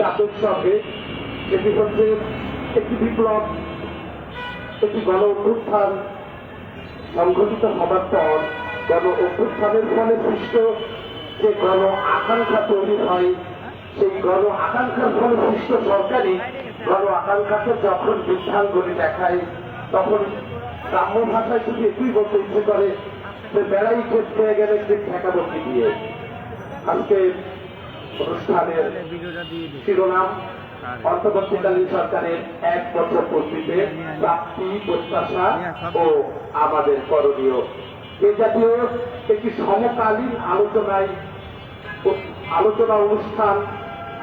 চাপের সঙ্গে এটি হচ্ছে একটি বিপ্লব, একটি গণ অভ্যুত্থান সংঘটিত হবার পর গণ অভ্যুত্থানের ফলে সৃষ্ট যে গণ আকাঙ্ক্ষা তৈরি হয়, সেই গণ আকাঙ্ক্ষার ফলে সৃষ্ট সরকারি গণ আকাঙ্ক্ষাকে যখন বিধানগুলি দেখায়, তখন গ্রাম্য ভাষায় শুধু এটুই বলতে ইচ্ছে করে যে বেড়াই ক্ষেত পেয়ে গেলে একটি ঠেকাবকি দিয়ে। আজকে অনুষ্ঠানের শিরোনাম অন্তর্বর্তীকালীন সরকারের এক বছর পূর্তিতে প্রাপ্তি, প্রত্যাশা ও আমাদের করণীয়। এ জাতীয় একটি সমকালীন আলোচনায় আলোচনা অনুষ্ঠান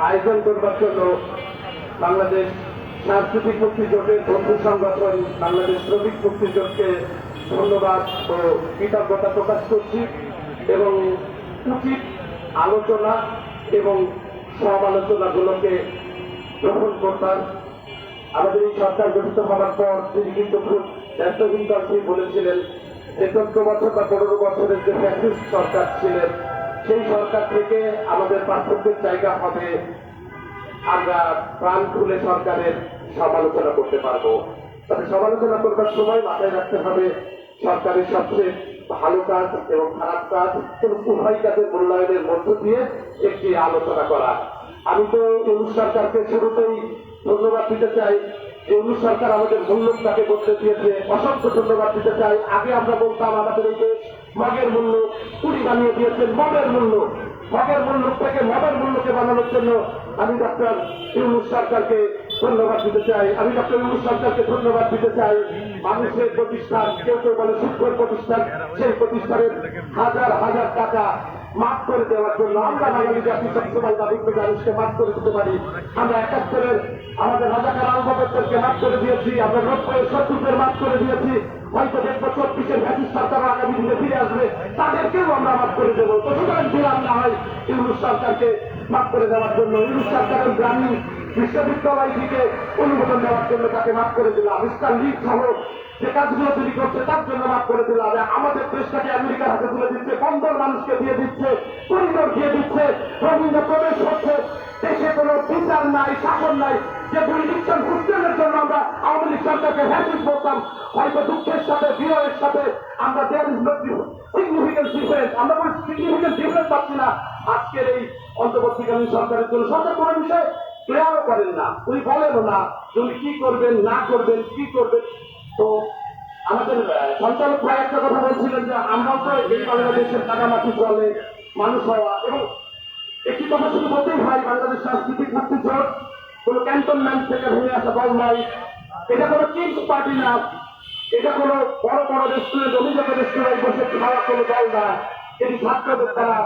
আয়োজন করবার জন্য বাংলাদেশ সাংস্কৃতিক মুক্তি জোটের বন্ধু সংগঠন, বাংলাদেশ শ্রমিক মুক্তি জোটকে ধন্যবাদ ও কৃতজ্ঞতা প্রকাশ করছি এবং উচিত আলোচনা এবং সমালোচনাগুলোকে গ্রহণ করতাম। আমাদের এই সরকার গঠিত হওয়ার পর তিনি কিন্তু খুব ব্যস্তহীন দর্শী বলেছিলেন যে চোদ্দ বছর বা পনেরো বছরের যে ফ্যাসিস্ট সরকার ছিলেন, সেই সরকার থেকে আমাদের পার্থক্যের জায়গা হবে। আমরা প্রাণ খুলে সরকারের সমালোচনা করতে পারব। তবে সমালোচনা করবার সময় মাথায় রাখতে হবে, সরকারের সবচেয়ে ভালো কাজ এবং খারাপ কাজ উভয় কাজের মূল্যায়নের মধ্য দিয়ে একটি আলোচনা করা। আমি তো ইউনুস সরকারকে শুরুতেই ধন্যবাদ দিতে চাই। যে ইউনুস সরকার আমাদের মূল্যটাকে বদলে দিয়েছে, অসংখ্য ধন্যবাদ দিতে চাই। আগে আমরা বলতাম, আমাদের মগের মূল্য কুড়ি বানিয়ে দিয়েছেন মগের মূল্য। মগের মূল্য থেকে মগের মূল্যকে বানানোর জন্য আমি ডক্টর ইউনুস সরকারকে ধন্যবাদ দিতে চাই। আমি ডক্টর ইউনুস সরকারকে ধন্যবাদ দিতে চাই। মানুষের প্রতিষ্ঠান, কেউ কেউ বলে সুন্দর প্রতিষ্ঠান, সেই প্রতিষ্ঠানের হাজার হাজার টাকা মাফ করে দেওয়ার জন্য আমরা বাঙালি জাতি সবসময় দাবি করে মানুষকে মাফ করে দিতে পারি। আমরা একাত্তরের, আমাদের রাজাকার আলবাবেরকে মাফ করে দিয়েছি, আমরা রোডের শত্রুদের মাফ করে দিয়েছি। হয়তো দেখব চব্বিশের ভ্যাটিস সরকার আগামী দিনে ফিরে আসবে, তাদেরকেও আমরা মাফ করে দেবো। তো সুতরাং দিলাম না হয় ইউনুস সরকারকে মাফ করে দেওয়ার জন্য। ইউনুস সরকারের গ্রামীণ বিশ্ববিদ্যালয় থেকে অনুমোদন দেওয়ার জন্য তাকে মাফ করে দিলাম। ইসলাম লীগ সহ যে কাজগুলো তিনি করছে তার জন্য মাফ করে দিলাম। আমাদের দেশটাকে আমেরিকার হাতে তুলে দিচ্ছে, বন্দর মানুষকে দিয়ে দিচ্ছে, করিডোর দিয়ে দিচ্ছে রবীন্দ্র প্রবেশ হচ্ছে দেশে কোনো বিচার নাই, শাসন নাই। যে জুরিডিকশন সিস্টেমের জন্য আমরা আওয়ামী লীগ সরকারকে হ্যান্ডিস বলতাম হয়তো দুঃখের সাথে বিনয়ের সাথে আমরা there is not significant difference আমরা কোনো সিগনিফিকেন্ট ডিফারেন্স পাচ্ছি না। আজকের এই অন্তর্বর্তীকালীন সরকারের জন্য সরকার কোনো বিষয়ে ক্লিয়ারও করেন না। উনি বলেনও না উনি কি করবেন, না করবেন, কি করবেন। তো আমাদের সঞ্চালক ভাই একটা কথা বলছিলেন যে আমরাও তো এই বাংলাদেশের কাটামাটি চলে, মানুষ হওয়া। এবং একটি কথা শুধু বলতেই হয়, বাংলাদেশ সাংস্কৃতিক মুক্তি জোট কোনো ক্যান্টনমেন্ট থেকে ভেঙে আসা দল নয় এটা কোনো কিংস পার্টি না। এটা কোনো বড় বড় রেস্টুরেন্ট অভিযোগের রেস্টুরেন্ট বসে খাওয়া কোনো দল না। এটি ছাত্রদের দ্বারা